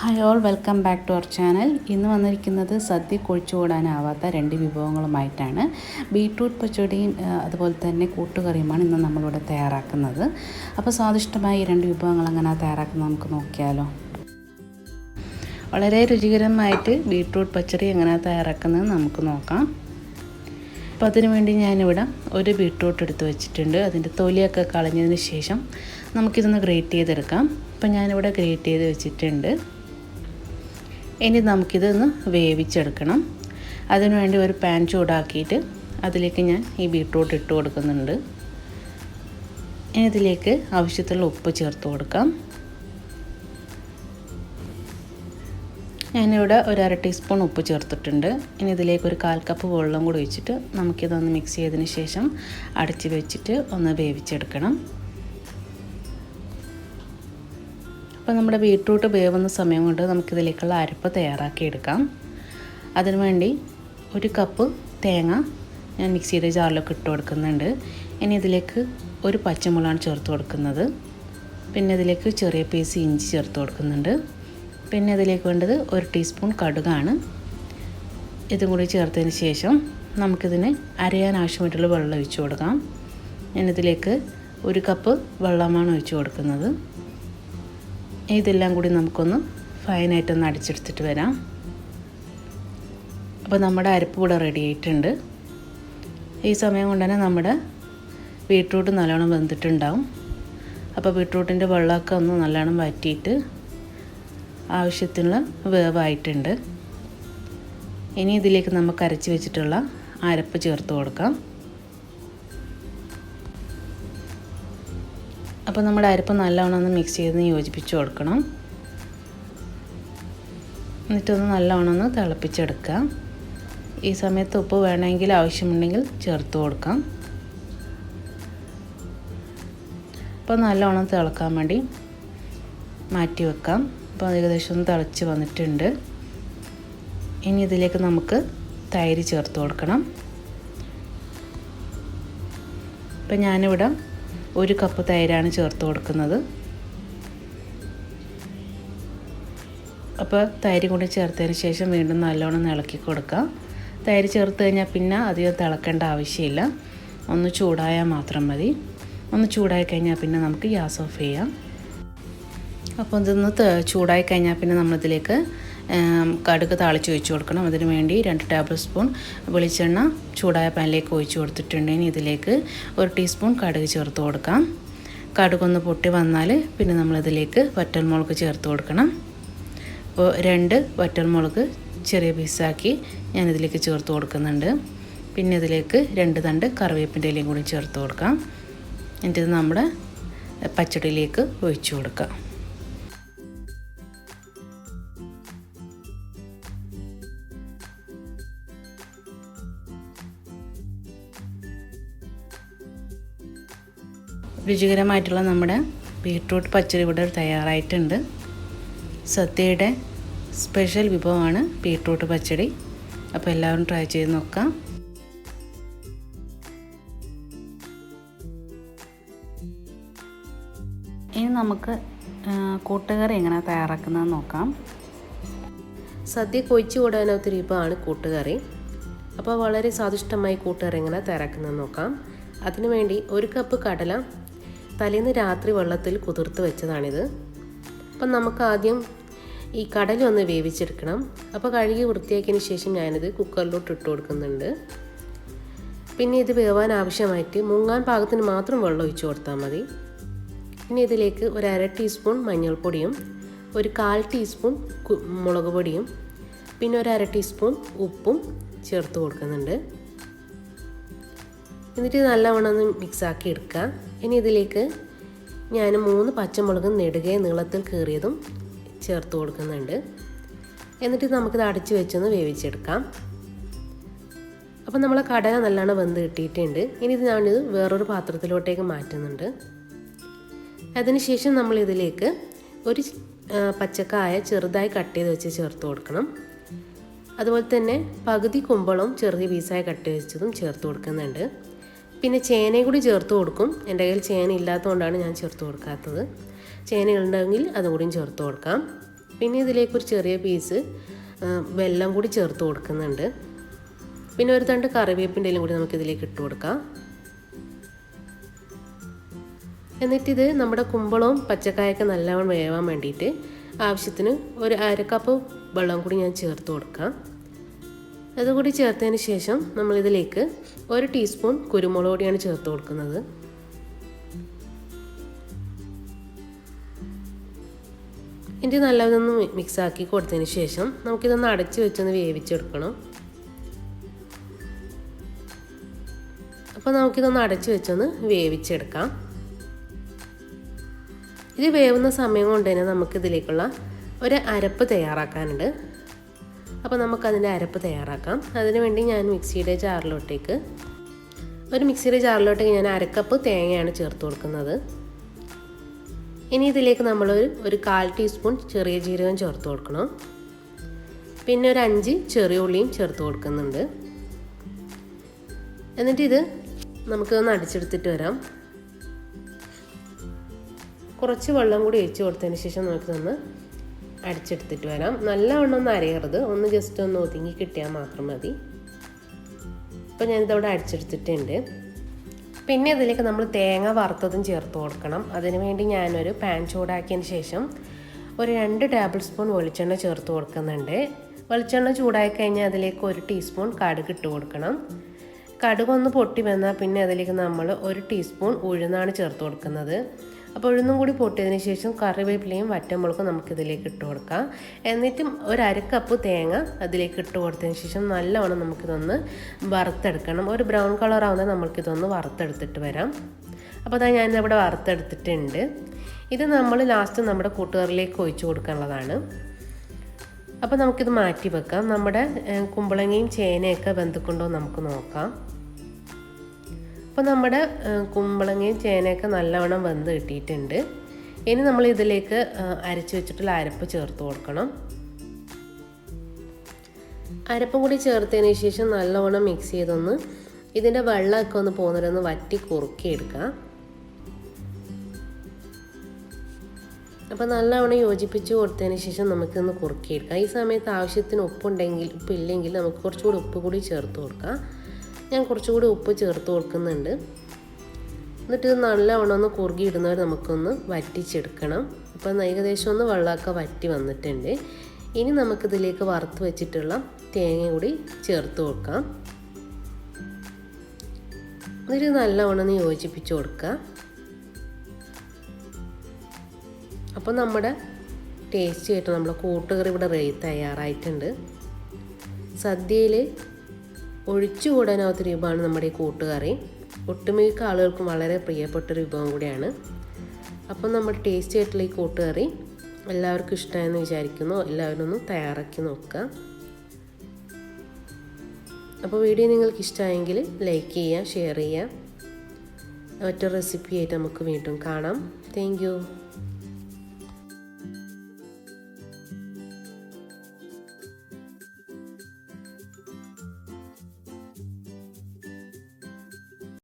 Hi all welcome back to our channel ഇന്ന് വന്നിരിക്കുന്നത് സദ്യ കൊഴിച്ചുകൂടാനാവാത്ത രണ്ട് വിഭവങ്ങളുമായിട്ടാണ്. ബീട്രൂട്ട് പച്ചടിയും അതുപോലെ തന്നെ കൂട്ടുകറിയുമാണ് ഇന്ന് നമ്മളിവിടെ തയ്യാറാക്കുന്നത്. അപ്പോൾ സ്വാദിഷ്ടമായ ഈ രണ്ട് വിഭവങ്ങൾ അങ്ങനെ തയ്യാറാക്കുന്നത് നമുക്ക് നോക്കിയാലോ. വളരെ രുചികരമായിട്ട് ബീട്രൂട്ട് പച്ചടി എങ്ങനെ തയ്യാറാക്കുന്നത് നമുക്ക് നോക്കാം. അപ്പോൾ അതിനു വേണ്ടി ഞാനിവിടെ ഒരു ബീട്രൂട്ട് എടുത്ത് വെച്ചിട്ടുണ്ട്. അതിന്റെ തൊലിയൊക്കെ കളഞ്ഞതിന് ശേഷം നമുക്കിതൊന്ന് ഗ്രേറ്റ് ചെയ്തെടുക്കാം. അപ്പോൾ ഞാനിവിടെ ഗ്രേറ്റ് ചെയ്ത് വെച്ചിട്ടുണ്ട്. ഇനി നമുക്കിതൊന്ന് വേവിച്ചെടുക്കണം. അതിനുവേണ്ടി ഒരു പാൻ ചൂടാക്കിയിട്ട് അതിലേക്ക് ഞാൻ ഈ ബീട്രൂട്ട് ഇട്ട് കൊടുക്കുന്നുണ്ട്. ഇനി ഇതിലേക്ക് ആവശ്യത്തിലുള്ള ഉപ്പ് ചേർത്ത് കൊടുക്കാം. ഞാനിവിടെ ഒരു അര ടീസ്പൂൺ ഉപ്പ് ചേർത്തിട്ടുണ്ട്. ഇനി ഇതിലേക്ക് ഒരു കാൽ കപ്പ് വെള്ളം കൂടി ഒഴിച്ചിട്ട് നമുക്കിതൊന്ന് മിക്സ് ചെയ്തതിന് ശേഷം അടച്ച് വെച്ചിട്ട് ഒന്ന് വേവിച്ചെടുക്കണം. അപ്പോൾ നമ്മുടെ ബീട്രൂട്ട് വേവുന്ന സമയം കൊണ്ട് നമുക്കിതിലേക്കുള്ള അരപ്പ് തയ്യാറാക്കിയെടുക്കാം. അതിനുവേണ്ടി ഒരു കപ്പ് തേങ്ങ ഞാൻ മിക്സിയുടെ ജാറിലൊക്കെ ഇട്ട് കൊടുക്കുന്നുണ്ട്. ഇനി ഇതിലേക്ക് ഒരു പച്ചമുളകാണ് ചേർത്ത് കൊടുക്കുന്നത്. പിന്നെ ഇതിലേക്ക് ചെറിയ പീസ് ഇഞ്ചി ചേർത്ത് കൊടുക്കുന്നുണ്ട്. പിന്നെ ഇതിലേക്ക് വേണ്ടത് ഒരു ടീസ്പൂൺ കടുകാണ്. ഇതും കൂടി ചേർത്തതിന് ശേഷം നമുക്കിതിന് അരയാൻ ആവശ്യമായിട്ടുള്ള വെള്ളം ഒഴിച്ചു കൊടുക്കാം. ഞാനിതിലേക്ക് ഒരു കപ്പ് വെള്ളമാണ് ഒഴിച്ചു കൊടുക്കുന്നത്. ഇതെല്ലാം കൂടി നമുക്കൊന്ന് ഫൈനായിട്ടൊന്ന് അടിച്ചെടുത്തിട്ട് വരാം. അപ്പോൾ നമ്മുടെ അരപ്പ് ഇവിടെ റെഡി ആയിട്ടുണ്ട്. ഈ സമയം കൊണ്ട് തന്നെ നമ്മുടെ ബീട്രൂട്ട് നല്ലോണം വെന്തിട്ടുണ്ടാവും. അപ്പോൾ ബീട്രൂട്ടിന്റെ വെള്ളമൊക്കെ ഒന്ന് നല്ലോണം വറ്റിയിട്ട് ആവശ്യത്തിനുള്ള വേവായിട്ടുണ്ട്. ഇനി ഇതിലേക്ക് നമുക്ക് അരച്ച് വെച്ചിട്ടുള്ള അരപ്പ് ചേർത്ത് കൊടുക്കാം. അപ്പോൾ നമ്മുടെ അരിപ്പ് നല്ലവണ്ണം ഒന്ന് മിക്സ് ചെയ്ത് യോജിപ്പിച്ച് കൊടുക്കണം. എന്നിട്ടൊന്ന് നല്ലവണ്ണം ഒന്ന് തിളപ്പിച്ചെടുക്കാം ഈ സമയത്ത് ഉപ്പ് വേണമെങ്കിൽ ആവശ്യമുണ്ടെങ്കിൽ ചേർത്ത് കൊടുക്കാം. അപ്പോൾ നല്ലവണ്ണം തിളക്കാൻ വേണ്ടി മാറ്റി വെക്കാം. അപ്പോൾ ഏകദേശം ഒന്ന് തിളച്ച് വന്നിട്ടുണ്ട്. ഇനി ഇതിലേക്ക് നമുക്ക് തൈര് ചേർത്ത് കൊടുക്കണം. അപ്പം ഞാനിവിടെ ഒരു കപ്പ് തൈരാണ് ചേർത്ത് കൊടുക്കുന്നത്. അപ്പോൾ തൈര് കൂടി ചേർത്തതിന് ശേഷം വീണ്ടും നല്ലോണം ഇളക്കി കൊടുക്കാം തൈര് ചേർത്ത് കഴിഞ്ഞാൽ പിന്നെ അധികം തിളക്കേണ്ട ആവശ്യമില്ല. ഒന്ന് ചൂടായാൽ മാത്രം മതി. ഒന്ന് ചൂടായി കഴിഞ്ഞാൽ പിന്നെ നമുക്ക് ഗ്യാസ് ഓഫ് ചെയ്യാം. അപ്പോൾ ഇതൊന്ന് ചൂടായി കഴിഞ്ഞാൽ പിന്നെ നമ്മളിതിലേക്ക് കടുക് താളിച്ച് ഒഴിച്ച് കൊടുക്കണം. അതിന് വേണ്ടി രണ്ട് ടേബിൾ സ്പൂൺ വെളിച്ചെണ്ണ ചൂടായ പാനിലേക്ക് ഒഴിച്ച് കൊടുത്തിട്ടുണ്ടെങ്കിൽ ഇതിലേക്ക് ഒരു ടീസ്പൂൺ കടുക് ചേർത്ത് കൊടുക്കാം. കടുകൊന്ന് പൊട്ടി വന്നാൽ പിന്നെ നമ്മളിതിലേക്ക് വറ്റൽമുളക് ചേർത്ത് കൊടുക്കണം. അപ്പോൾ രണ്ട് വറ്റൽമുളക് ചെറിയ പീസാക്കി ഞാനിതിലേക്ക് ചേർത്ത് കൊടുക്കുന്നുണ്ട്. പിന്നെ ഇതിലേക്ക് രണ്ട് തണ്ട് കറിവേപ്പിന്റെ ഇലയും കൂടി ചേർത്ത് കൊടുക്കാം. എന്നിട്ട് നമ്മുടെ പച്ചടിയിലേക്ക് ഒഴിച്ചു കൊടുക്കാം. രുചികരമായിട്ടുള്ള നമ്മുടെ ബീട്രൂട്ട് പച്ചടി ഇവിടെ തയ്യാറായിട്ടുണ്ട്. സദ്യയുടെ സ്പെഷ്യൽ വിഭവമാണ് ബീട്രൂട്ട് പച്ചടി. അപ്പോൾ എല്ലാവരും ട്രൈ ചെയ്ത് നോക്കാം. ഇനി നമുക്ക് കൂട്ടുകറി എങ്ങനെ തയ്യാറാക്കുന്നത് നോക്കാം. സദ്യ കൊഴിച്ചു കൂടാനാത്ത വിഭവമാണ് കൂട്ടുകറി. അപ്പോൾ വളരെ സ്വാദിഷ്ടമായി കൂട്ടുകറി എങ്ങനെ തയ്യാറാക്കുന്നത് നോക്കാം. അതിനുവേണ്ടി ഒരു കപ്പ് കടല തലേന്ന് രാത്രി വെള്ളത്തിൽ കുതിർത്ത് വെച്ചതാണിത്. അപ്പം നമുക്ക് ആദ്യം ഈ കടല ഒന്ന് വേവിച്ചെടുക്കണം. അപ്പോൾ കഴുകി വൃത്തിയാക്കിയതിന് ശേഷം ഞാനിത് കുക്കറിലോട്ട് ഇട്ട് കൊടുക്കുന്നുണ്ട്. പിന്നെ ഇത് വേവാൻ ആവശ്യമായിട്ട് മുങ്ങാൻ പാകത്തിന് മാത്രം വെള്ളം ഒഴിച്ചു കൊടുത്താൽ മതി. പിന്നെ ഇതിലേക്ക് ഒരു അര ടീസ്പൂൺ മഞ്ഞൾപ്പൊടിയും ഒരു കാൽ ടീസ്പൂൺ മുളക് പൊടിയും പിന്നെ ഒരു അര ടീസ്പൂൺ ഉപ്പും ചേർത്ത് കൊടുക്കുന്നുണ്ട്. എന്നിട്ട് നല്ലവണ്ണം ഒന്ന് മിക്സാക്കി എടുക്കുക. ഇനി ഇതിലേക്ക് ഞാൻ മൂന്ന് പച്ചമുളക് നെടുകെ നീളത്തിൽ കീറിയതും ചേർത്ത് കൊടുക്കുന്നുണ്ട്. എന്നിട്ട് നമുക്കിത് അടച്ച് വെച്ചൊന്ന് വേവിച്ചെടുക്കാം. അപ്പം നമ്മളെ കടല നല്ലോണം വെന്ത് കിട്ടിയിട്ടുണ്ട്. ഇനി ഇത് ഞാനിത് വേറൊരു പാത്രത്തിലോട്ടേക്ക് മാറ്റുന്നുണ്ട്. അതിനുശേഷം നമ്മൾ ഇതിലേക്ക് ഒരു പച്ചക്കായ ചെറുതായി കട്ട് ചെയ്ത് വെച്ച് ചേർത്ത് കൊടുക്കണം. അതുപോലെ തന്നെ പകുതി കുമ്പളവും ചെറിയ പീസായി കട്ട് വെച്ചതും ചേർത്ത് കൊടുക്കുന്നുണ്ട്. പിന്നെ ചേനയും കൂടി ചേർത്ത് കൊടുക്കും. എന്റെ കയ്യിൽ ചേന ഇല്ലാത്തതുകൊണ്ടാണ് ഞാൻ ചേർത്ത് കൊടുക്കാത്തത്. ചേന ഉണ്ടെങ്കിൽ അതുകൂടിയും ചേർത്ത് കൊടുക്കാം. പിന്നെ ഇതിലേക്ക് ഒരു ചെറിയ പീസ് വെല്ലം കൂടി ചേർത്ത് കൊടുക്കുന്നുണ്ട്. പിന്നെ ഒരു തണ്ട് കറിവേപ്പിന്റെ കൂടി നമുക്ക് ഇതിലേക്ക് ഇട്ട് കൊടുക്കാം. എന്നിട്ടിത് നമ്മുടെ കുമ്പളവും പച്ചക്കായൊക്കെ നല്ലവണ്ണം വേവാൻ വേണ്ടിയിട്ട് ആവശ്യത്തിന് ഒരു അരക്കപ്പ് കപ്പ് വെള്ളം കൂടി ഞാൻ ചേർത്ത് കൊടുക്കാം. അതുകൂടി ചേർത്തതിന് ശേഷം നമ്മളിതിലേക്ക് ഒരു ടീസ്പൂൺ കുരുമുളക് പൊടിയാണ് ചേർത്ത് കൊടുക്കുന്നത്. ഇനി നല്ലതൊന്ന് മിക്സാക്കി കൊടുത്തതിന് ശേഷം നമുക്കിതൊന്ന് അടച്ചു വെച്ചൊന്ന് വേവിച്ചെടുക്കണം. അപ്പോൾ നമുക്കിതൊന്ന് അടച്ചു വെച്ചൊന്ന് വേവിച്ചെടുക്കാം. ഇത് വേവുന്ന സമയം കൊണ്ട് തന്നെ നമുക്കിതിലേക്കുള്ള ഒരു അരപ്പ് തയ്യാറാക്കാനുണ്ട്. അപ്പോൾ നമുക്കതിന്റെ അരപ്പ് തയ്യാറാക്കാം. അതിനു വേണ്ടി ഞാൻ മിക്സിയുടെ ജാറിലോട്ടേക്ക് ഒരു മിക്സിയുടെ ജാറിലോട്ടേക്ക് ഞാൻ അരക്കപ്പ് തേങ്ങയാണ് ചേർത്ത് കൊടുക്കുന്നത്. ഇനി ഇതിലേക്ക് നമ്മൾ ഒരു കാൽ ടീസ്പൂൺ ചെറിയ ജീരകം ചേർത്ത് കൊടുക്കണം. പിന്നെ ഒരു അഞ്ച് ചെറിയ ഉള്ളിയും ചേർത്ത് കൊടുക്കുന്നുണ്ട്. എന്നിട്ട് ഇത് നമുക്ക് ഒന്ന് അടിച്ചെടുത്തിട്ട് വരാം. കുറച്ച് വെള്ളം കൂടി ഒഴിച്ച് കൊടുത്തതിന് ശേഷം നമുക്കിതൊന്ന് അടിച്ചെടുത്തിട്ട് വരാം. നല്ലവണ്ണം ഒന്ന് അരയരുത്. ഒന്ന് ജസ്റ്റ് ഒന്ന് ഒതുങ്ങി കിട്ടിയാൽ മാത്രം മതി. അപ്പോൾ ഞാനിതവിടെ അടിച്ചെടുത്തിട്ടുണ്ട്. പിന്നെ അതിലേക്ക് നമ്മൾ തേങ്ങ വറുത്തതും ചേർത്ത് കൊടുക്കണം. അതിന് വേണ്ടി ഞാനൊരു പാൻ ചൂടാക്കിയതിന് ശേഷം ഒരു രണ്ട് ടേബിൾ സ്പൂൺ വെളിച്ചെണ്ണ ചേർത്ത് കൊടുക്കുന്നുണ്ട്. വെളിച്ചെണ്ണ ചൂടായി കഴിഞ്ഞാൽ അതിലേക്ക് ഒരു ടീസ്പൂൺ കടുക് ഇട്ട് കൊടുക്കണം. കടുക് ഒന്ന് പൊട്ടി വന്നാൽ പിന്നെ അതിലേക്ക് നമ്മൾ ഒരു ടീസ്പൂൺ ഉഴുന്നാണ് ചേർത്ത് കൊടുക്കുന്നത്. അപ്പോൾ ഉഴുന്നും കൂടി പൊട്ടിയതിന് ശേഷം കറിവേപ്പിലയും വറ്റമുളകും നമുക്കിതിലേക്ക് ഇട്ട് കൊടുക്കാം. എന്നിട്ടും ഒരു അര കപ്പ് തേങ്ങ അതിലേക്ക് ഇട്ട് കൊടുത്തതിന് ശേഷം നല്ലവണ്ണം നമുക്കിതൊന്ന് വറുത്തെടുക്കണം. ഒരു ബ്രൗൺ കളർ ആവുന്നത് നമുക്കിതൊന്ന് വറുത്തെടുത്തിട്ട് വരാം. അപ്പോൾ അതാ ഞാനിവിടെ വറുത്തെടുത്തിട്ടുണ്ട്. ഇത് നമ്മൾ ലാസ്റ്റ് നമ്മുടെ കൂട്ടുകാരിലേക്ക് ഒഴിച്ചു കൊടുക്കാനുള്ളതാണ്. അപ്പോൾ നമുക്കിത് മാറ്റി വെക്കാം. നമ്മുടെ കുമ്പളങ്ങയും ചേനയൊക്കെ ബന്ധുക്കുണ്ടോ നമുക്ക് നോക്കാം. അപ്പോൾ നമ്മുടെ കുമ്പളങ്ങയും ചേനയൊക്കെ നല്ലവണ്ണം വെന്ത് കിട്ടിയിട്ടുണ്ട്. ഇനി നമ്മൾ ഇതിലേക്ക് അരച്ച് വെച്ചിട്ടുള്ള അരപ്പ് ചേർത്ത് കൊടുക്കണം. അരപ്പും കൂടി ചേർത്തതിന് ശേഷം നല്ലവണ്ണം മിക്സ് ചെയ്തൊന്ന് ഇതിന്റെ വെള്ളമൊക്കെ ഒന്ന് പോകുന്നതൊന്ന് വറ്റി കുറുക്കിയെടുക്കാം. അപ്പോൾ നല്ലവണ്ണം യോജിപ്പിച്ച് കൊടുത്തതിന് ശേഷം നമുക്കൊന്ന് കുറുക്കിയെടുക്കാം. ഈ സമയത്ത് ആവശ്യത്തിന് ഉപ്പുണ്ടെങ്കിൽ ഉപ്പില്ലെങ്കിൽ നമുക്ക് കുറച്ചുകൂടി ഉപ്പ് കൂടി ചേർത്ത് കൊടുക്കാം. ഞാൻ കുറച്ചുകൂടി ഉപ്പ് ചേർത്ത് കൊടുക്കുന്നുണ്ട്. എന്നിട്ട് ഇത് നല്ലവണ്ണം ഒന്ന് കുറുകി ഇടുന്നവർ നമുക്കൊന്ന് വറ്റിച്ചെടുക്കണം. അപ്പം ഏകദേശം ഒന്ന് വെള്ളമൊക്കെ വറ്റി വന്നിട്ടുണ്ട്. ഇനി നമുക്കിതിലേക്ക് വറുത്ത് വെച്ചിട്ടുള്ള തേങ്ങ കൂടി ചേർത്ത് കൊടുക്കാം. എന്നിട്ട് നല്ലവണ്ണം ഒന്ന് യോജിപ്പിച്ച് കൊടുക്കുക. അപ്പോൾ നമ്മുടെ ടേസ്റ്റി ആയിട്ട് നമ്മുടെ കൂട്ടുകറി ഇവിടെ റെഡി തയ്യാറായിട്ടുണ്ട്. സദ്യയിൽ ഒഴിച്ചുകൂടാനാവാത്ത വിഭവമാണ് നമ്മുടെ ഈ കൂട്ടുകറി. ഒട്ടുമിക്ക ആളുകൾക്കും വളരെ പ്രിയപ്പെട്ട ഒരു വിഭവം കൂടിയാണ്. അപ്പം നമ്മൾ ടേസ്റ്റി ആയിട്ടുള്ള ഈ കൂട്ടുകറി എല്ലാവർക്കും ഇഷ്ടമായെന്ന് വിചാരിക്കുന്നു. എല്ലാവരും ഒന്ന് തയ്യാറാക്കി നോക്കുക. അപ്പോൾ വീഡിയോ നിങ്ങൾക്ക് ഇഷ്ടമായെങ്കിൽ ലൈക്ക് ചെയ്യുക ഷെയർ ചെയ്യുക. മറ്റൊരു റെസിപ്പിയായിട്ട് നമുക്ക് വീണ്ടും കാണാം. താങ്ക്